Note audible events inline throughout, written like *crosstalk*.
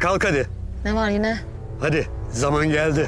kalk hadi. Ne var yine? Hadi zaman geldi.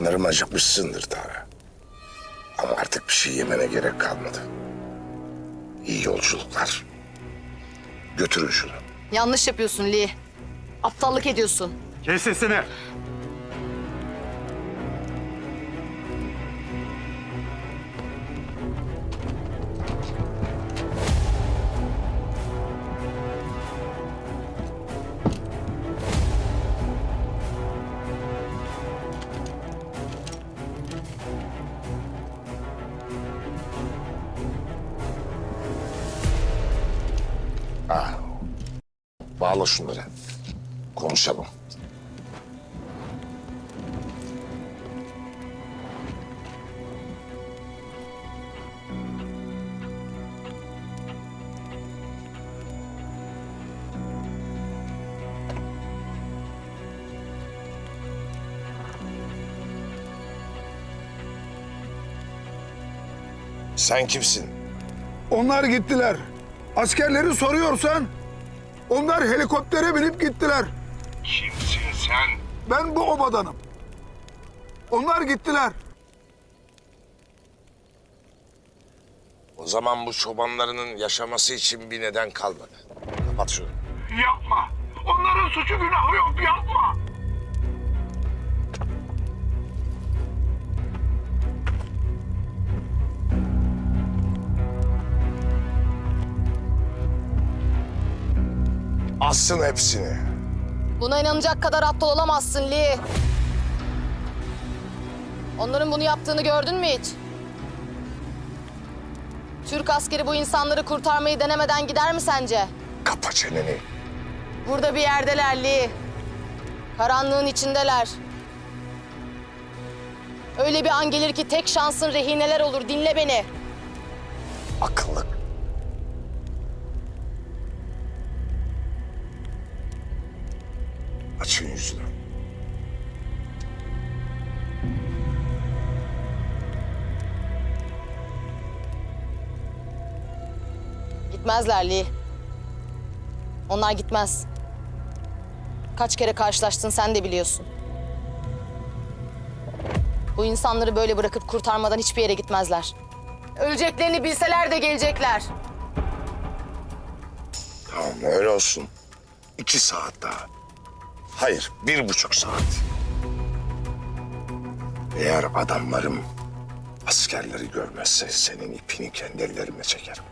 Sanırım acıkmışsındır Tara. Ama artık bir şey yemene gerek kalmadı. İyi yolculuklar. Götürün şunu. Yanlış yapıyorsun Lee. Aptallık ediyorsun. Kes sesini. Bağla şunları. Konuşalım. Sen kimsin? Onlar gittiler. Askerleri soruyorsan onlar helikoptere binip gittiler. Kimsin sen? Ben bu obadanım. Onlar gittiler. O zaman bu çobanlarının yaşaması için bir neden kalmadı. Kapat şunu. Yapma. Onların suçu günahı yok yapma. Assın hepsini. Buna inanacak kadar aptal olamazsın Lee. Onların bunu yaptığını gördün mü hiç? Türk askeri bu insanları kurtarmayı denemeden gider mi sence? Kapa çeneni. Burada bir yerdeler Lee. Karanlığın içindeler. Öyle bir an gelir ki tek şansın rehineler olur. Dinle beni. Akıllı. Gitmezler Lee. Onlar gitmez. Kaç kere karşılaştın sen de biliyorsun. Bu insanları böyle bırakıp kurtarmadan hiçbir yere gitmezler. Öleceklerini bilseler de gelecekler. Tamam öyle olsun. İki saat daha. Hayır bir buçuk saat. Eğer adamlarım askerleri görmezse senin ipini kendi ellerime çekerim.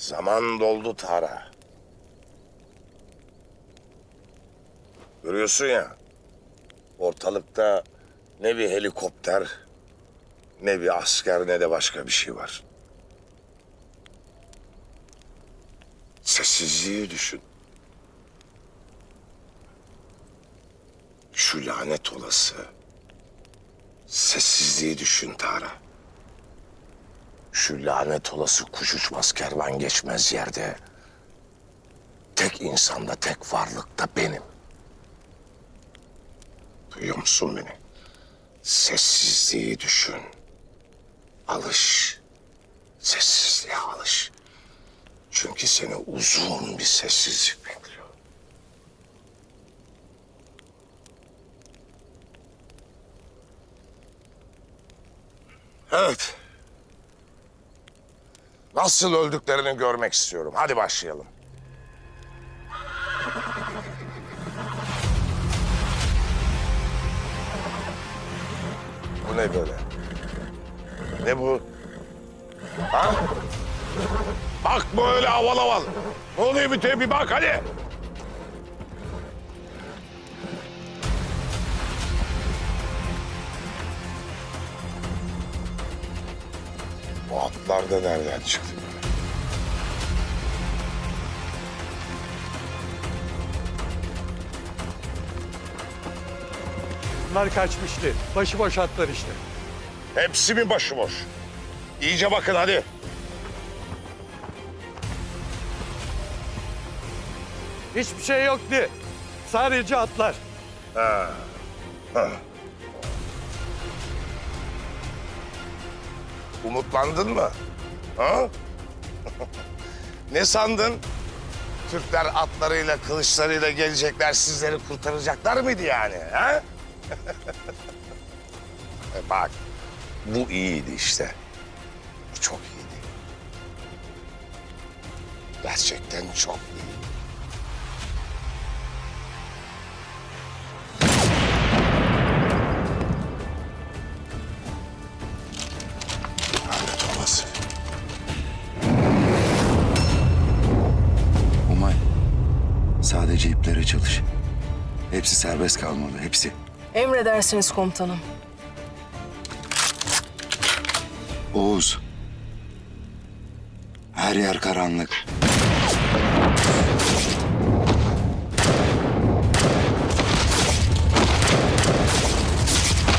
Zaman doldu Tara. Görüyorsun ya. Ortalıkta ne bir helikopter, ne bir asker, ne de başka bir şey var. Sessizliği düşün. Şu lanet olası sessizliği düşün Tara. Şu lanet olası kuş uçmaz kervan geçmez yerde. Tek insanda, tek varlıkta benim. Duyuyor musun beni? Sessizliği düşün. Alış. Sessizliğe alış. Çünkü seni uzun bir sessizlik bekliyor. Evet. Nasıl öldüklerini görmek istiyorum. Hadi başlayalım. Bu ne böyle? Ne bu? Ha? Bak böyle aval aval. Ne oluyor bir bir bak hadi. Da nereden çıktı? Bunlar kaçmıştı. Başıboş atlar işte. Hepsi mi başıboş? İyice bakın hadi. Hiçbir şey yoktu. Sadece atlar. Umutlandın mı? Ha? *laughs* ne sandın? Türkler atlarıyla, kılıçlarıyla gelecekler, sizleri kurtaracaklar mıydı yani? Ha? *laughs* E Bak, bu iyiydi işte. Bu çok iyiydi. Gerçekten çok iyi. Hepsi serbest kalmalı, hepsi. Emredersiniz komutanım. Oğuz. Her yer karanlık.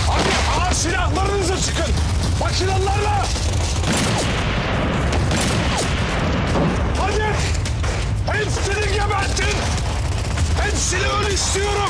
Hadi ağır silahlarınızı sıkın. Makinalarla. Hadi. Hepsini. Öl istiyorum.